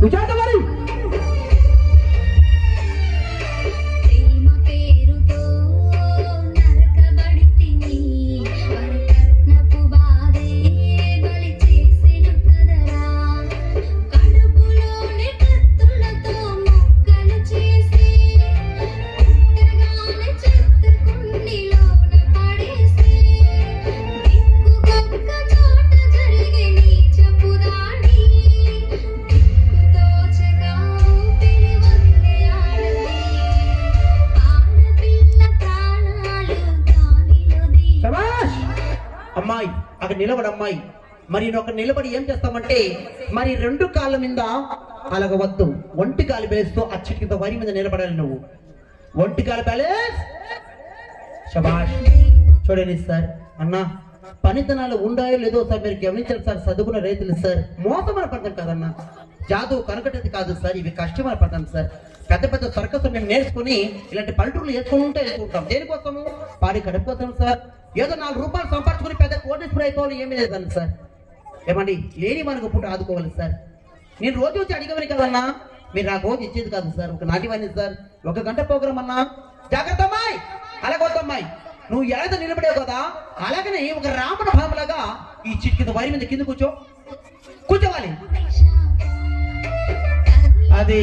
Bicara అమ్మాయి అక్కడ నిలబడమ్మాయి మరి నేను ఒక నిలబడి ఏం చేస్తామంటే మరి రెండు కాళ్ళ మీద అలాగ వద్దు ఒంటి కాలు బేస్తూ అచ్చటి కింద వరి మీద నిలబడాలి నువ్వు. ఒంటి కాలు బ్యాలెన్స్ శబాష్ చూడండి సార్. అన్నా పనితనాలు ఉండాయో లేదో సార్ మీరు గమనించాలి సార్ చదువుకున్న రైతులు సార్. మోసమైన పడతాం కదన్న. జాదు కనకటది కాదు సార్ ఇవి కష్టమైన పడతాం సార్. పెద్ద పెద్ద సర్కస్ మేము నేర్చుకుని ఇలాంటి పల్లెటూరులు వేసుకుంటూ వేసుకుంటాం దేనికోసము? పాడి కడుపుకోసం సార్. ఏదో నాలుగు రూపాయలు సంపాదించుకుని పెద్ద కోటేశ్వర అయిపోవాలి ఏమీ లేదండి సార్. ఏమండి లేని మనకు పుట్టు ఆదుకోవాలి సార్. నేను రోజు వచ్చి అడిగమని కదన్నా మీరు నాకు రోజు ఇచ్చేది కాదు సార్ ఒక నాటివన్నీ సార్ ఒక గంట ప్రోగ్రామ్ అన్నా. జాగ్రత్త అమ్మాయి అలాగొద్దమ్మాయి నువ్వు ఎలా నిలబడావు కదా అలాగనే ఒక రామణ భామలాగా ఈ చిట్ కింద వరి మీద కింద కూర్చో. కూర్చోవాలి. అది.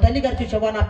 tali garchi shawana